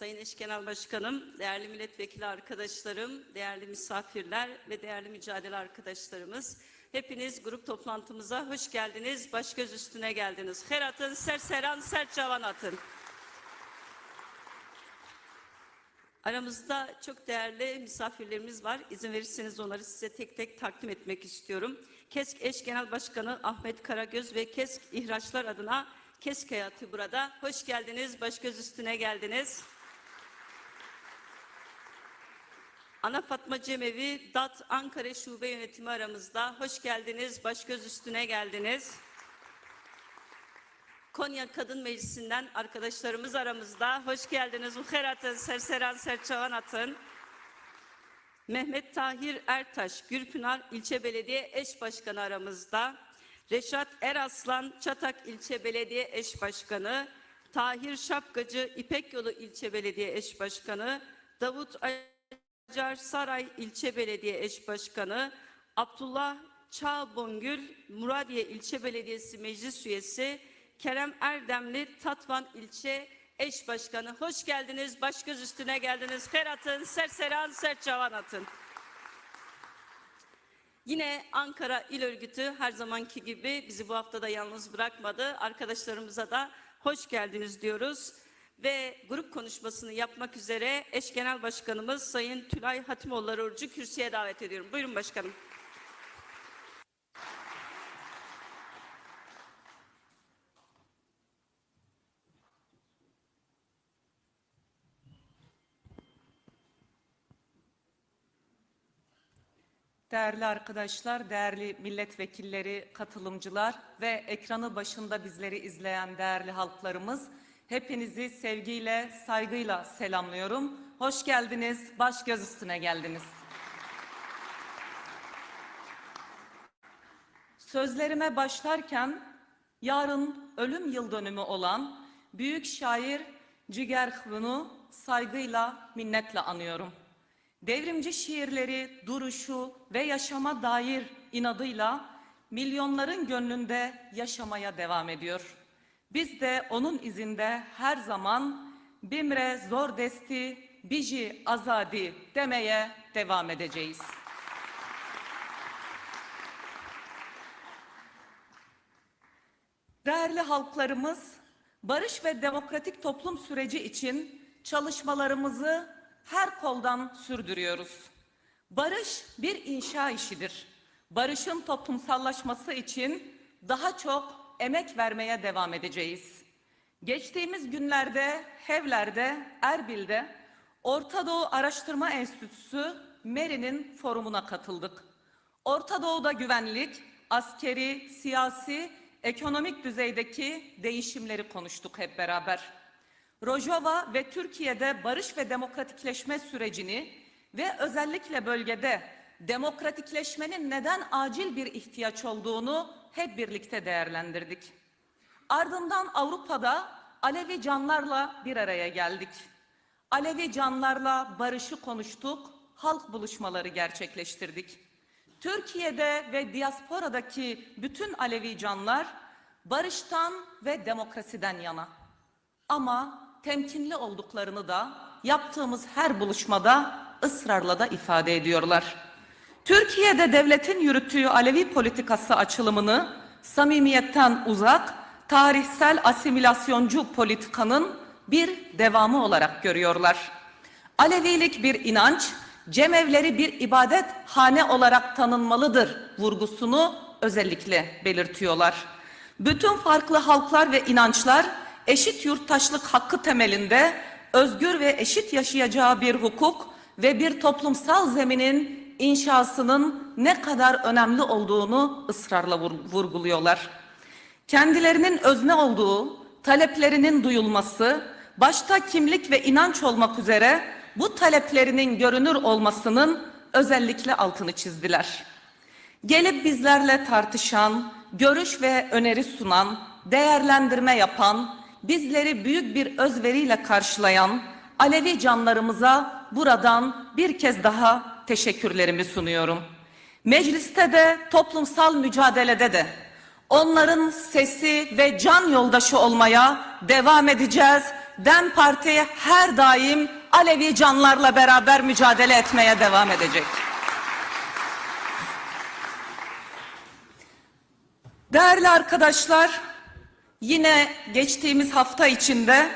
Sayın Eş Genel Başkanım, değerli milletvekili arkadaşlarım, değerli misafirler ve değerli mücadele arkadaşlarımız. Hepiniz grup toplantımıza hoş geldiniz, baş göz üstüne geldiniz. Her atın, ser seran, ser çavan atın. Aramızda çok değerli misafirlerimiz var. İzin verirseniz onları size tek tek takdim etmek istiyorum. KESK Eş Genel Başkanı Ahmet Karagöz ve KESK İhraçlar adına KESK hayatı burada. Hoş geldiniz, baş göz üstüne geldiniz. Ana Fatma Cemevi, DAT Ankara Şube Yönetimi aramızda. Hoş geldiniz, baş göz üstüne geldiniz. Konya Kadın Meclisi'nden arkadaşlarımız aramızda. Hoş geldiniz. Uheratın, Serseran, Serçavan Atın. Mehmet Tahir Ertaş, Gürpınar İlçe Belediye Eş Başkanı aramızda. Reşat Eraslan, Çatak İlçe Belediye Eş Başkanı. Tahir Şapkacı, İpek Yolu İlçe Belediye Eş Başkanı. Davut Acar Saray İlçe Belediye Eş Başkanı. Abdullah Çağbongül, Muradiye İlçe Belediyesi Meclis Üyesi. Kerem Erdemli, Tatvan İlçe Eş Başkanı. Hoş geldiniz, baş göz üstüne geldiniz. Her atın, serseran, serçavan atın. Yine Ankara İl Örgütü her zamanki gibi bizi bu hafta da yalnız bırakmadı. Arkadaşlarımıza da hoş geldiniz diyoruz. Ve grup konuşmasını yapmak üzere eş genel başkanımız Sayın Tülay Hatimoğulları Urcu kürsüye davet ediyorum. Buyurun başkanım. Değerli arkadaşlar, değerli milletvekilleri, katılımcılar ve ekranı başında bizleri izleyen değerli halklarımız, hepinizi sevgiyle, saygıyla selamlıyorum. Hoş geldiniz, baş göz üstüne geldiniz. Sözlerime başlarken yarın ölüm yıl dönümü olan büyük şair Ciger Hın'ı saygıyla, minnetle anıyorum. Devrimci şiirleri, duruşu ve yaşama dair inadıyla milyonların gönlünde yaşamaya devam ediyor. Biz de onun izinde her zaman Bimre zor desti, biji azadi demeye devam edeceğiz. Değerli halklarımız, barış ve demokratik toplum süreci için çalışmalarımızı her koldan sürdürüyoruz. Barış bir inşa işidir. Barışın toplumsallaşması için daha çok emek vermeye devam edeceğiz. Geçtiğimiz günlerde Hevler'de, Erbil'de Orta Doğu Araştırma Enstitüsü MERI'nin forumuna katıldık. Orta Doğu'da güvenlik, askeri, siyasi, ekonomik düzeydeki değişimleri konuştuk hep beraber. Rojava ve Türkiye'de barış ve demokratikleşme sürecini ve özellikle bölgede demokratikleşmenin neden acil bir ihtiyaç olduğunu hep birlikte değerlendirdik. Ardından Avrupa'da Alevi canlarla bir araya geldik. Alevi canlarla barışı konuştuk, halk buluşmaları gerçekleştirdik. Türkiye'de ve diasporadaki bütün Alevi canlar barıştan ve demokrasiden yana. Ama temkinli olduklarını da yaptığımız her buluşmada ısrarla da ifade ediyorlar. Türkiye'de devletin yürüttüğü Alevi politikası açılımını samimiyetten uzak, tarihsel asimilasyoncu politikanın bir devamı olarak görüyorlar. Alevilik bir inanç, cemevleri bir ibadet hane olarak tanınmalıdır vurgusunu özellikle belirtiyorlar. Bütün farklı halklar ve inançlar eşit yurttaşlık hakkı temelinde özgür ve eşit yaşayacağı bir hukuk ve bir toplumsal zeminin inşasının ne kadar önemli olduğunu ısrarla vurguluyorlar. Kendilerinin özne olduğu, taleplerinin duyulması, başta kimlik ve inanç olmak üzere bu taleplerinin görünür olmasının özellikle altını çizdiler. Gelip bizlerle tartışan, görüş ve öneri sunan, değerlendirme yapan, bizleri büyük bir özveriyle karşılayan Alevi canlarımıza buradan bir kez daha teşekkürlerimi sunuyorum. Mecliste de toplumsal mücadelede de onların sesi ve can yoldaşı olmaya devam edeceğiz. DEM Parti her daim Alevi canlarla beraber mücadele etmeye devam edecek. Değerli arkadaşlar, yine geçtiğimiz hafta içinde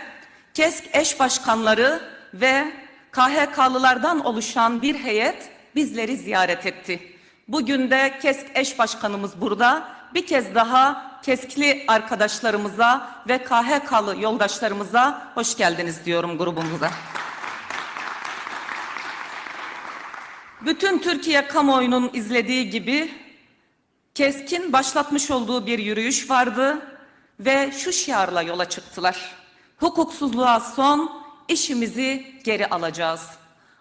KESK eş başkanları ve KHK'lılardan oluşan bir heyet bizleri ziyaret etti. Bugün de KESK eş başkanımız burada. Bir kez daha KESK'li arkadaşlarımıza ve KHK'lı yoldaşlarımıza hoş geldiniz diyorum grubumuza. Bütün Türkiye kamuoyunun izlediği gibi Keskin başlatmış olduğu bir yürüyüş vardı ve şu şiarla yola çıktılar. Hukuksuzluğa son, işimizi geri alacağız.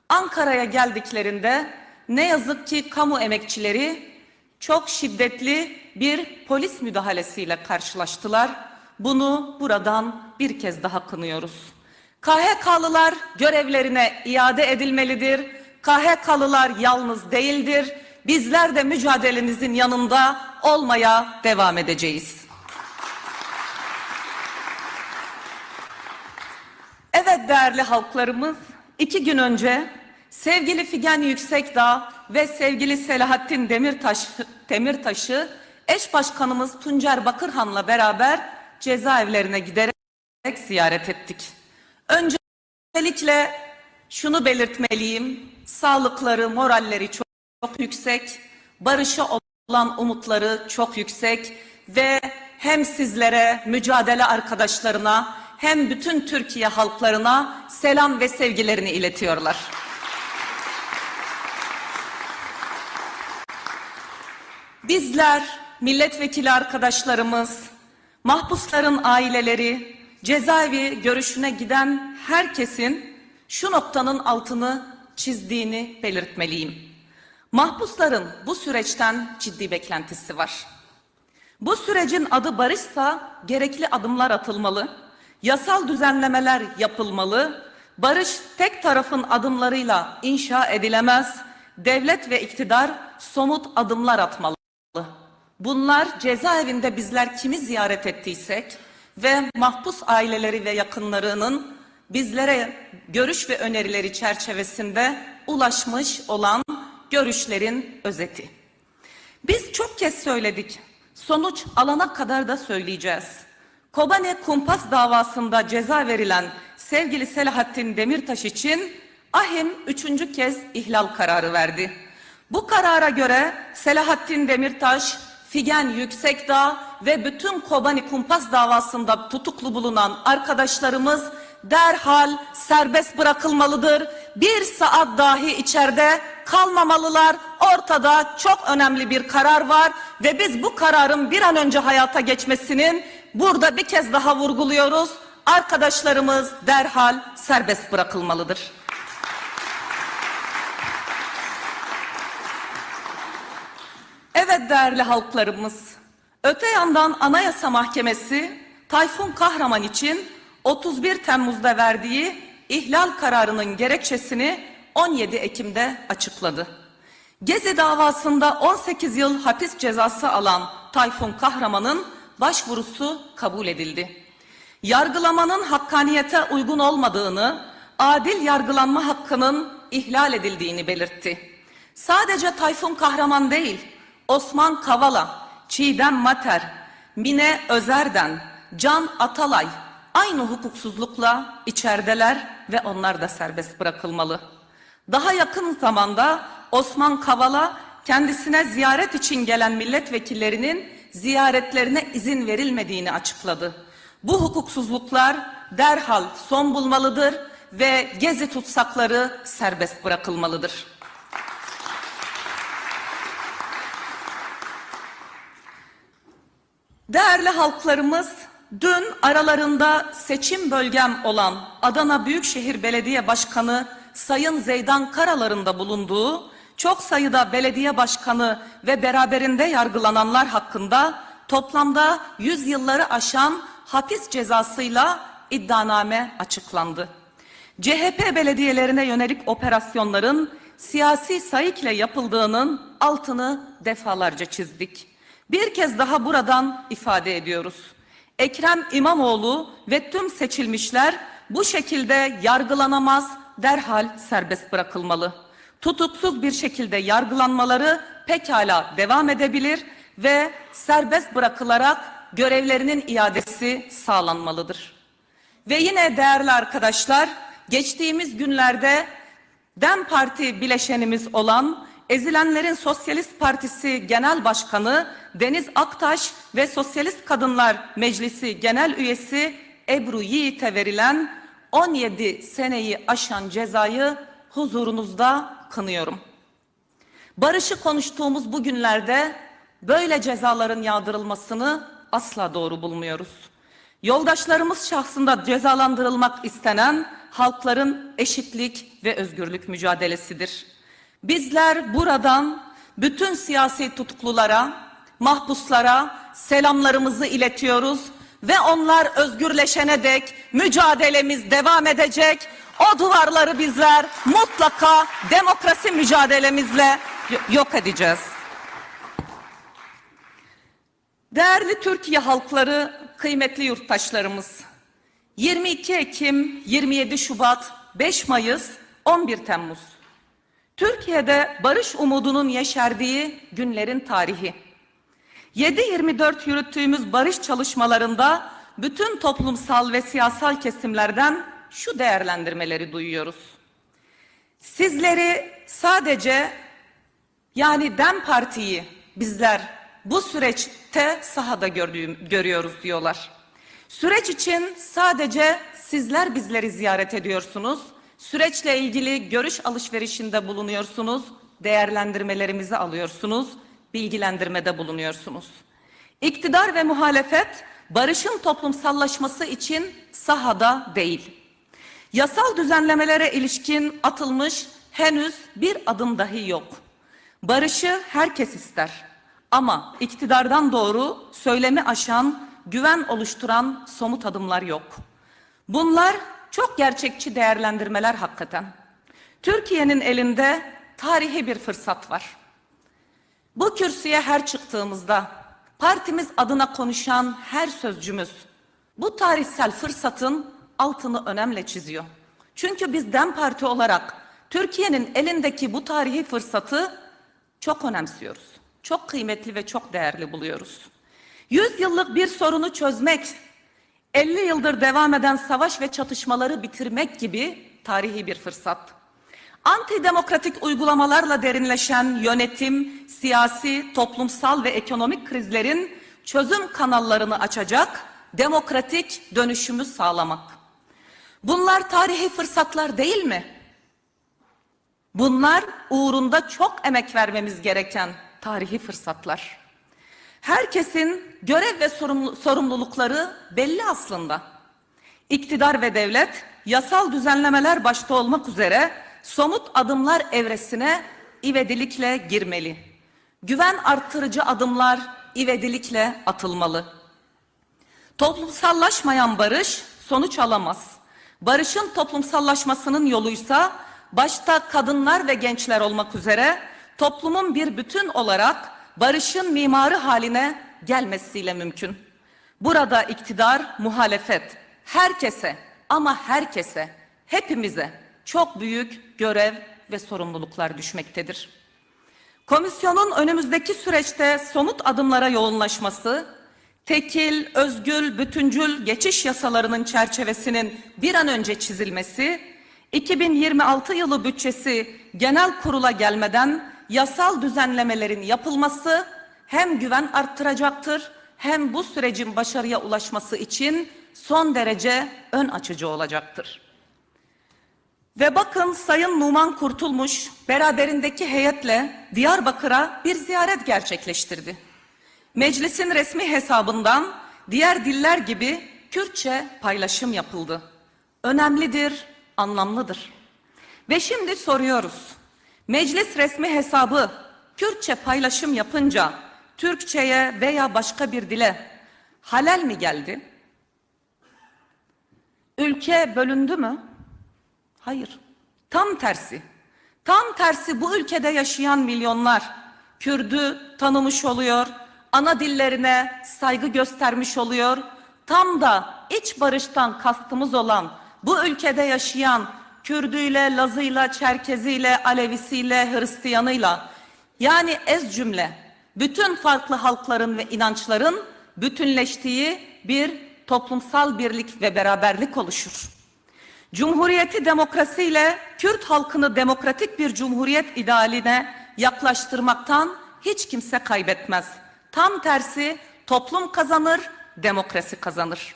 Ankara'ya geldiklerinde ne yazık ki kamu emekçileri çok şiddetli bir polis müdahalesiyle karşılaştılar. Bunu buradan bir kez daha kınıyoruz. KHK'lılar görevlerine iade edilmelidir. KHK'lılar yalnız değildir. Bizler de mücadelenizin yanında olmaya devam edeceğiz. Evet değerli halklarımız, iki gün önce sevgili Figen Yüksekdağ ve sevgili Selahattin Demirtaş, Demirtaş'ı eş başkanımız Tuncer Bakırhan'la beraber cezaevlerine giderek ziyaret ettik. Öncelikle şunu belirtmeliyim, sağlıkları, moralleri çok, çok yüksek, barışa olan umutları çok yüksek ve hem sizlere, mücadele arkadaşlarına hem bütün Türkiye halklarına selam ve sevgilerini iletiyorlar. Bizler, milletvekili arkadaşlarımız, mahpusların aileleri, cezaevi görüşüne giden herkesin şu noktanın altını çizdiğini belirtmeliyim. Mahpusların bu süreçten ciddi beklentisi var. Bu sürecin adı barışsa gerekli adımlar atılmalı, yasal düzenlemeler yapılmalı, barış tek tarafın adımlarıyla inşa edilemez, devlet ve iktidar somut adımlar atmalı. Bunlar cezaevinde bizler kimi ziyaret ettiysek ve mahpus aileleri ve yakınlarının bizlere görüş ve önerileri çerçevesinde ulaşmış olan görüşlerin özeti. Biz çok kez söyledik, sonuç alana kadar da söyleyeceğiz. Kobane kumpas davasında ceza verilen sevgili Selahattin Demirtaş için ahim üçüncü kez ihlal kararı verdi. Bu karara göre Selahattin Demirtaş, Figen Yüksekdağ ve bütün Kobani kumpas davasında tutuklu bulunan arkadaşlarımız derhal serbest bırakılmalıdır. Bir saat dahi içeride kalmamalılar. Ortada çok önemli bir karar var ve biz bu kararın bir an önce hayata geçmesinin burada bir kez daha vurguluyoruz. Arkadaşlarımız derhal serbest bırakılmalıdır. Evet değerli halklarımız, öte yandan Anayasa Mahkemesi Tayfun Kahraman için 31 Temmuz'da verdiği ihlal kararının gerekçesini 17 Ekim'de açıkladı. Gezi davasında 18 yıl hapis cezası alan Tayfun Kahraman'ın başvurusu kabul edildi. Yargılamanın hakkaniyete uygun olmadığını, adil yargılanma hakkının ihlal edildiğini belirtti. Sadece Tayfun Kahraman değil, Osman Kavala, Çiğdem Mater, Mine Özerden, Can Atalay aynı hukuksuzlukla içerideler ve onlar da serbest bırakılmalı. Daha yakın zamanda Osman Kavala kendisine ziyaret için gelen milletvekillerinin ziyaretlerine izin verilmediğini açıkladı. Bu hukuksuzluklar derhal son bulmalıdır ve gezi tutsakları serbest bırakılmalıdır. Değerli halklarımız, dün aralarında seçim bölgem olan Adana Büyükşehir Belediye Başkanı Sayın Zeydan Karalar'ın da bulunduğu çok sayıda belediye başkanı ve beraberinde yargılananlar hakkında toplamda 100 yılları aşan hapis cezasıyla iddianame açıklandı. CHP belediyelerine yönelik operasyonların siyasi sayıkla yapıldığının altını defalarca çizdik. Bir kez daha buradan ifade ediyoruz. Ekrem İmamoğlu ve tüm seçilmişler bu şekilde yargılanamaz, derhal serbest bırakılmalı. Tutuksuz bir şekilde yargılanmaları pekala devam edebilir ve serbest bırakılarak görevlerinin iadesi sağlanmalıdır. Ve yine değerli arkadaşlar, geçtiğimiz günlerde DEM Parti bileşenimiz olan Ezilenlerin Sosyalist Partisi Genel Başkanı Deniz Aktaş ve Sosyalist Kadınlar Meclisi Genel Üyesi Ebru Yiğit'e verilen 17 seneyi aşan cezayı huzurunuzda kınıyorum. Barışı konuştuğumuz bu günlerde böyle cezaların yağdırılmasını asla doğru bulmuyoruz. Yoldaşlarımız şahsında cezalandırılmak istenen halkların eşitlik ve özgürlük mücadelesidir. Bizler buradan bütün siyasi tutuklulara, mahpuslara selamlarımızı iletiyoruz ve onlar özgürleşene dek mücadelemiz devam edecek. O duvarları bizler mutlaka demokrasi mücadelemizle yok edeceğiz. Değerli Türkiye halkları, kıymetli yurttaşlarımız. 22 Ekim, 27 Şubat, 5 Mayıs, 11 Temmuz. Türkiye'de barış umudunun yeşerdiği günlerin tarihi. 7-24 yürüttüğümüz barış çalışmalarında bütün toplumsal ve siyasal kesimlerden şu değerlendirmeleri duyuyoruz. Sizleri sadece yani DEM Parti'yi bizler bu süreçte sahada gördüğüm, görüyoruz diyorlar. Süreç için sadece sizler bizleri ziyaret ediyorsunuz. Süreçle ilgili görüş alışverişinde bulunuyorsunuz. Değerlendirmelerimizi alıyorsunuz. Bilgilendirmede bulunuyorsunuz. İktidar ve muhalefet barışın toplumsallaşması için sahada değil. Yasal düzenlemelere ilişkin atılmış henüz bir adım dahi yok. Barışı herkes ister. Ama iktidardan doğru söylemi aşan, güven oluşturan somut adımlar yok. Bunlar çok gerçekçi değerlendirmeler hakikaten. Türkiye'nin elinde tarihi bir fırsat var. Bu kürsüye her çıktığımızda partimiz adına konuşan her sözcümüz bu tarihsel fırsatın altını önemli çiziyor. Çünkü biz DEM Parti olarak Türkiye'nin elindeki bu tarihi fırsatı çok önemsiyoruz. Çok kıymetli ve çok değerli buluyoruz. Yüz yıllık bir sorunu çözmek, 50 yıldır devam eden savaş ve çatışmaları bitirmek gibi tarihi bir fırsat. Antidemokratik uygulamalarla derinleşen yönetim, siyasi, toplumsal ve ekonomik krizlerin çözüm kanallarını açacak, demokratik dönüşümü sağlamak. Bunlar tarihi fırsatlar değil mi? Bunlar uğrunda çok emek vermemiz gereken tarihi fırsatlar. Herkesin görev ve sorumlu- sorumlulukları belli aslında. İktidar ve devlet yasal düzenlemeler başta olmak üzere somut adımlar evresine ivedilikle girmeli. Güven arttırıcı adımlar ivedilikle atılmalı. Toplumsallaşmayan barış sonuç alamaz. Barışın toplumsallaşmasının yoluysa başta kadınlar ve gençler olmak üzere toplumun bir bütün olarak barışın mimarı haline gelmesiyle mümkün. Burada iktidar, muhalefet herkese ama herkese, hepimize çok büyük görev ve sorumluluklar düşmektedir. Komisyonun önümüzdeki süreçte somut adımlara yoğunlaşması, tekil, özgül, bütüncül geçiş yasalarının çerçevesinin bir an önce çizilmesi, 2026 yılı bütçesi genel kurula gelmeden yasal düzenlemelerin yapılması hem güven arttıracaktır hem bu sürecin başarıya ulaşması için son derece ön açıcı olacaktır. Ve bakın Sayın Numan Kurtulmuş beraberindeki heyetle Diyarbakır'a bir ziyaret gerçekleştirdi. Meclisin resmi hesabından diğer diller gibi Kürtçe paylaşım yapıldı. Önemlidir, anlamlıdır. Ve şimdi soruyoruz. Meclis resmi hesabı Kürtçe paylaşım yapınca Türkçeye veya başka bir dile halel mi geldi? Ülke bölündü mü? Hayır. Tam tersi. Tam tersi bu ülkede yaşayan milyonlar Kürdü tanımış oluyor, ana dillerine saygı göstermiş oluyor. Tam da iç barıştan kastımız olan bu ülkede yaşayan Kürdüyle, Lazıyla, Çerkeziyle, Alevisiyle, Hristiyanıyla yani ez cümle bütün farklı halkların ve inançların bütünleştiği bir toplumsal birlik ve beraberlik oluşur. Cumhuriyeti demokrasiyle Kürt halkını demokratik bir cumhuriyet idealine yaklaştırmaktan hiç kimse kaybetmez. Tam tersi toplum kazanır, demokrasi kazanır.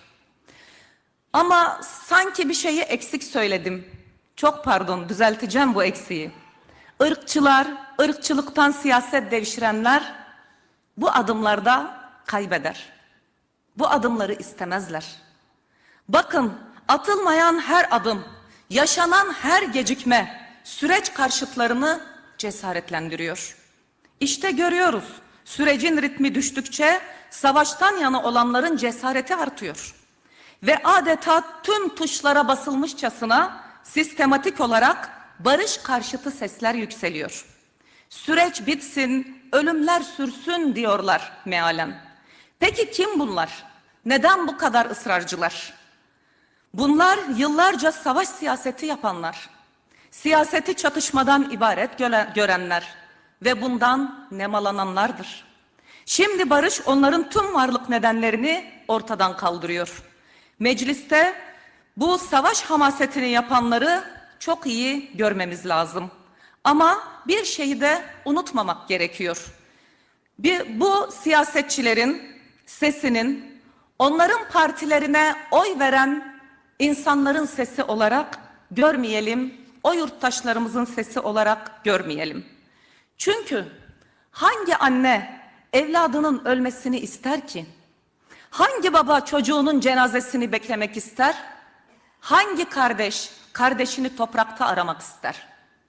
Ama sanki bir şeyi eksik söyledim. Çok pardon, düzelteceğim bu eksiği. Irkçılar, ırkçılıktan siyaset devşirenler bu adımlarda kaybeder. Bu adımları istemezler. Bakın atılmayan her adım, yaşanan her gecikme süreç karşıtlarını cesaretlendiriyor. İşte görüyoruz sürecin ritmi düştükçe savaştan yana olanların cesareti artıyor. Ve adeta tüm tuşlara basılmışçasına sistematik olarak barış karşıtı sesler yükseliyor. Süreç bitsin, ölümler sürsün diyorlar mealen. Peki kim bunlar? Neden bu kadar ısrarcılar? Bunlar yıllarca savaş siyaseti yapanlar. Siyaseti çatışmadan ibaret görenler ve bundan nemalananlardır. Şimdi barış onların tüm varlık nedenlerini ortadan kaldırıyor. Mecliste bu savaş hamasetini yapanları çok iyi görmemiz lazım. Ama bir şeyi de unutmamak gerekiyor. Bir, bu siyasetçilerin sesinin onların partilerine oy veren insanların sesi olarak görmeyelim, o yurttaşlarımızın sesi olarak görmeyelim. Çünkü hangi anne evladının ölmesini ister ki? Hangi baba çocuğunun cenazesini beklemek ister? Hangi kardeş kardeşini toprakta aramak ister?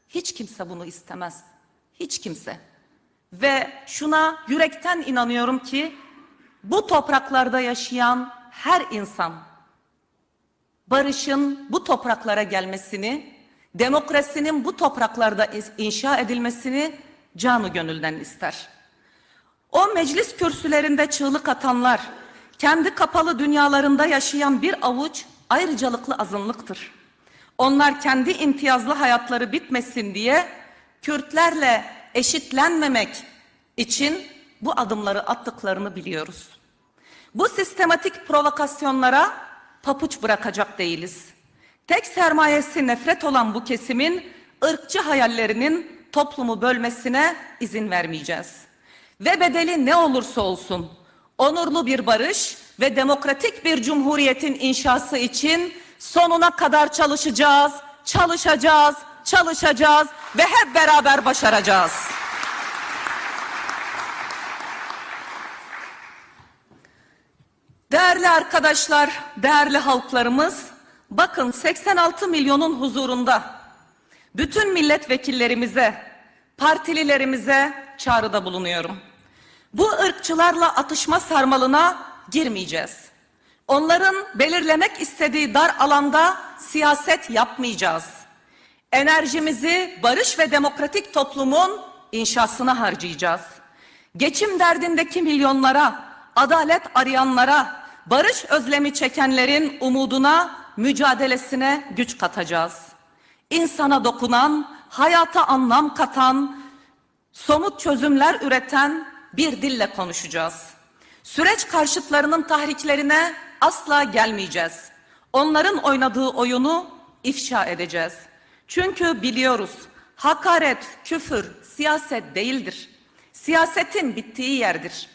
Hiç kimse bunu istemez. Hiç kimse. Ve şuna yürekten inanıyorum ki bu topraklarda yaşayan her insan barışın bu topraklara gelmesini, demokrasinin bu topraklarda inşa edilmesini canı gönülden ister. O meclis kürsülerinde çığlık atanlar, kendi kapalı dünyalarında yaşayan bir avuç ayrıcalıklı azınlıktır. Onlar kendi imtiyazlı hayatları bitmesin diye Kürtlerle eşitlenmemek için bu adımları attıklarını biliyoruz. Bu sistematik provokasyonlara papuç bırakacak değiliz. Tek sermayesi nefret olan bu kesimin ırkçı hayallerinin toplumu bölmesine izin vermeyeceğiz. Ve bedeli ne olursa olsun onurlu bir barış ve demokratik bir cumhuriyetin inşası için sonuna kadar çalışacağız, çalışacağız, çalışacağız ve hep beraber başaracağız. Değerli arkadaşlar, değerli halklarımız, bakın 86 milyonun huzurunda bütün milletvekillerimize, partililerimize çağrıda bulunuyorum. Bu ırkçılarla atışma sarmalına girmeyeceğiz. Onların belirlemek istediği dar alanda siyaset yapmayacağız. Enerjimizi barış ve demokratik toplumun inşasına harcayacağız. Geçim derdindeki milyonlara, adalet arayanlara, barış özlemi çekenlerin umuduna, mücadelesine güç katacağız. İnsana dokunan, hayata anlam katan, somut çözümler üreten bir dille konuşacağız. Süreç karşıtlarının tahriklerine asla gelmeyeceğiz. Onların oynadığı oyunu ifşa edeceğiz. Çünkü biliyoruz hakaret, küfür siyaset değildir. Siyasetin bittiği yerdir.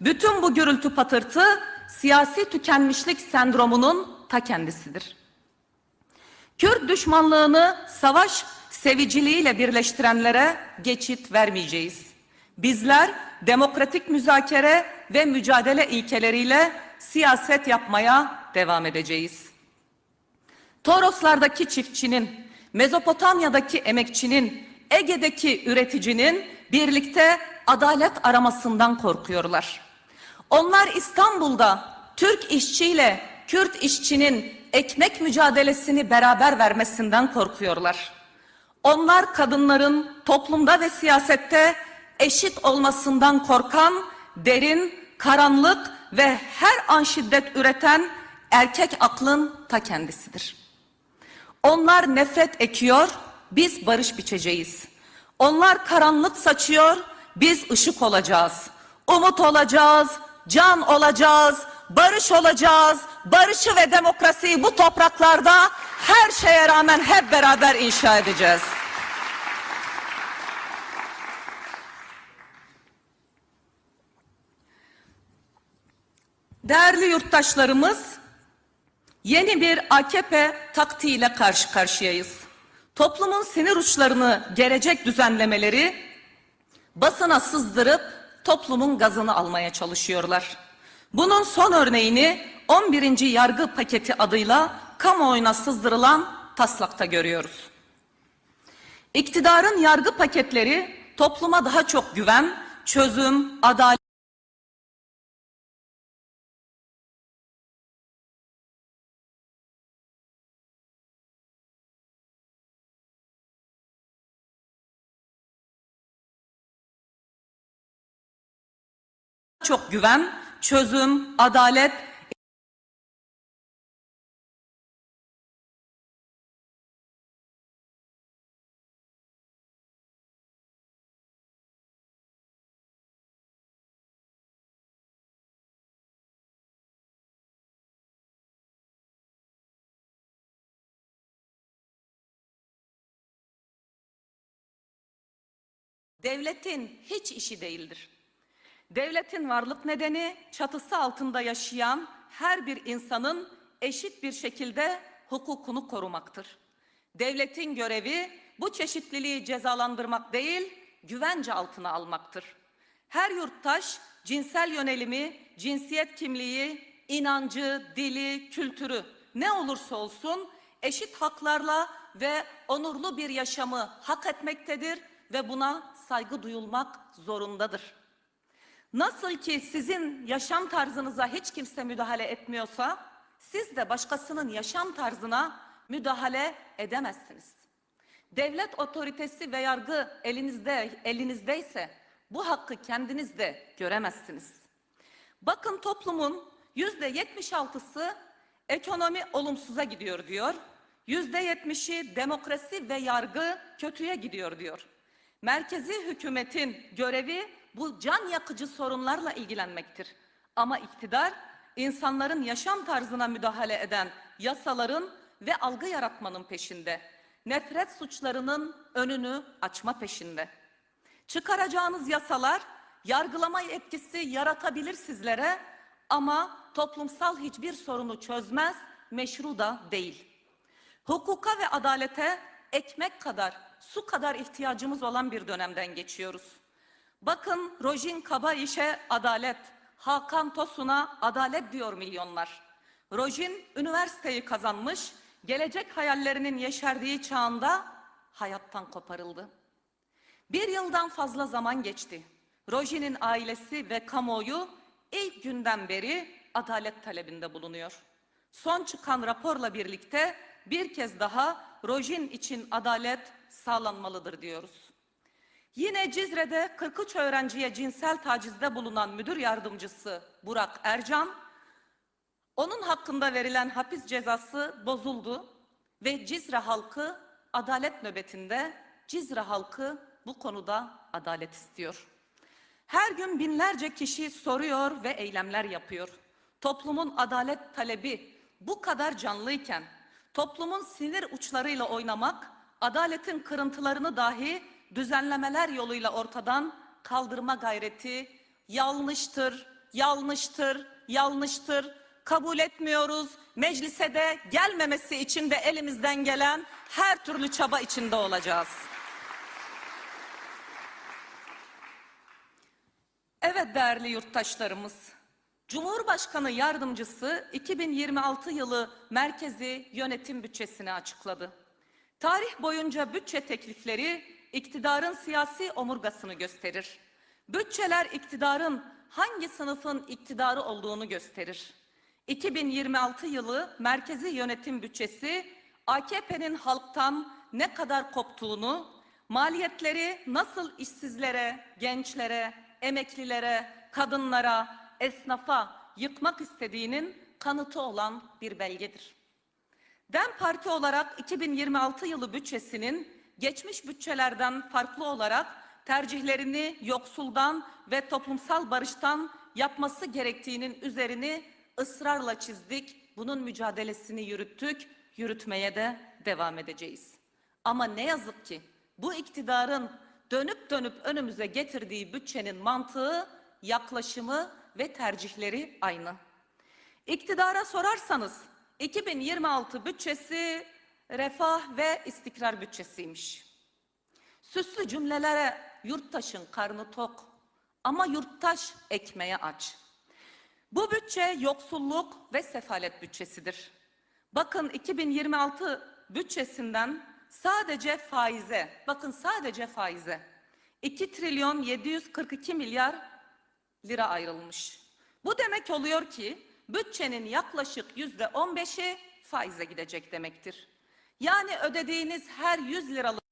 Bütün bu gürültü patırtı siyasi tükenmişlik sendromunun ta kendisidir. Kürt düşmanlığını savaş seviciliğiyle birleştirenlere geçit vermeyeceğiz. Bizler demokratik müzakere ve mücadele ilkeleriyle siyaset yapmaya devam edeceğiz. Toroslardaki çiftçinin, Mezopotamya'daki emekçinin, Ege'deki üreticinin birlikte adalet aramasından korkuyorlar. Onlar İstanbul'da Türk işçiyle Kürt işçinin ekmek mücadelesini beraber vermesinden korkuyorlar. Onlar kadınların toplumda ve siyasette eşit olmasından korkan, derin, karanlık ve her an şiddet üreten erkek aklın ta kendisidir. Onlar nefret ekiyor, biz barış biçeceğiz. Onlar karanlık saçıyor, biz ışık olacağız. Umut olacağız, can olacağız, barış olacağız. Barışı ve demokrasiyi bu topraklarda her şeye rağmen hep beraber inşa edeceğiz. Değerli yurttaşlarımız, yeni bir AKP taktiğiyle karşı karşıyayız. Toplumun sinir uçlarını gerecek düzenlemeleri basına sızdırıp toplumun gazını almaya çalışıyorlar. Bunun son örneğini 11. yargı paketi adıyla kamuoyuna sızdırılan taslakta görüyoruz. İktidarın yargı paketleri topluma daha çok güven, çözüm, adalet çok güven, çözüm, adalet devletin hiç işi değildir. Devletin varlık nedeni çatısı altında yaşayan her bir insanın eşit bir şekilde hukukunu korumaktır. Devletin görevi bu çeşitliliği cezalandırmak değil, güvence altına almaktır. Her yurttaş cinsel yönelimi, cinsiyet kimliği, inancı, dili, kültürü ne olursa olsun eşit haklarla ve onurlu bir yaşamı hak etmektedir ve buna saygı duyulmak zorundadır. Nasıl ki sizin yaşam tarzınıza hiç kimse müdahale etmiyorsa, siz de başkasının yaşam tarzına müdahale edemezsiniz. Devlet otoritesi ve yargı elinizde elinizdeyse bu hakkı kendiniz de göremezsiniz. Bakın toplumun yüzde yetmiş altısı ekonomi olumsuza gidiyor diyor. Yüzde yetmişi demokrasi ve yargı kötüye gidiyor diyor. Merkezi hükümetin görevi bu can yakıcı sorunlarla ilgilenmektir. Ama iktidar insanların yaşam tarzına müdahale eden yasaların ve algı yaratmanın peşinde. Nefret suçlarının önünü açma peşinde. Çıkaracağınız yasalar yargılama etkisi yaratabilir sizlere ama toplumsal hiçbir sorunu çözmez, meşru da değil. Hukuka ve adalete ekmek kadar, su kadar ihtiyacımız olan bir dönemden geçiyoruz. Bakın Rojin Kabayiş'e adalet, Hakan Tosun'a adalet diyor milyonlar. Rojin üniversiteyi kazanmış, gelecek hayallerinin yeşerdiği çağında hayattan koparıldı. Bir yıldan fazla zaman geçti. Rojin'in ailesi ve kamuoyu ilk günden beri adalet talebinde bulunuyor. Son çıkan raporla birlikte bir kez daha Rojin için adalet sağlanmalıdır diyoruz. Yine Cizre'de 43 öğrenciye cinsel tacizde bulunan müdür yardımcısı Burak Ercan, onun hakkında verilen hapis cezası bozuldu ve Cizre halkı adalet nöbetinde Cizre halkı bu konuda adalet istiyor. Her gün binlerce kişi soruyor ve eylemler yapıyor. Toplumun adalet talebi bu kadar canlıyken toplumun sinir uçlarıyla oynamak, adaletin kırıntılarını dahi düzenlemeler yoluyla ortadan kaldırma gayreti yanlıştır, yanlıştır, yanlıştır. Kabul etmiyoruz. Meclise de gelmemesi için de elimizden gelen her türlü çaba içinde olacağız. Evet değerli yurttaşlarımız, Cumhurbaşkanı Yardımcısı 2026 yılı merkezi yönetim bütçesini açıkladı. Tarih boyunca bütçe teklifleri iktidarın siyasi omurgasını gösterir. Bütçeler iktidarın hangi sınıfın iktidarı olduğunu gösterir. 2026 yılı merkezi yönetim bütçesi AKP'nin halktan ne kadar koptuğunu, maliyetleri nasıl işsizlere, gençlere, emeklilere, kadınlara, esnafa yıkmak istediğinin kanıtı olan bir belgedir. DEM Parti olarak 2026 yılı bütçesinin geçmiş bütçelerden farklı olarak tercihlerini yoksuldan ve toplumsal barıştan yapması gerektiğinin üzerini ısrarla çizdik. Bunun mücadelesini yürüttük, yürütmeye de devam edeceğiz. Ama ne yazık ki bu iktidarın dönüp dönüp önümüze getirdiği bütçenin mantığı, yaklaşımı ve tercihleri aynı. İktidara sorarsanız 2026 bütçesi refah ve istikrar bütçesiymiş. Süslü cümlelere yurttaşın karnı tok ama yurttaş ekmeğe aç. Bu bütçe yoksulluk ve sefalet bütçesidir. Bakın 2026 bütçesinden sadece faize, bakın sadece faize 2 trilyon 742 milyar lira ayrılmış. Bu demek oluyor ki bütçenin yaklaşık yüzde 15'i faize gidecek demektir. Yani ödediğiniz her 100 liralık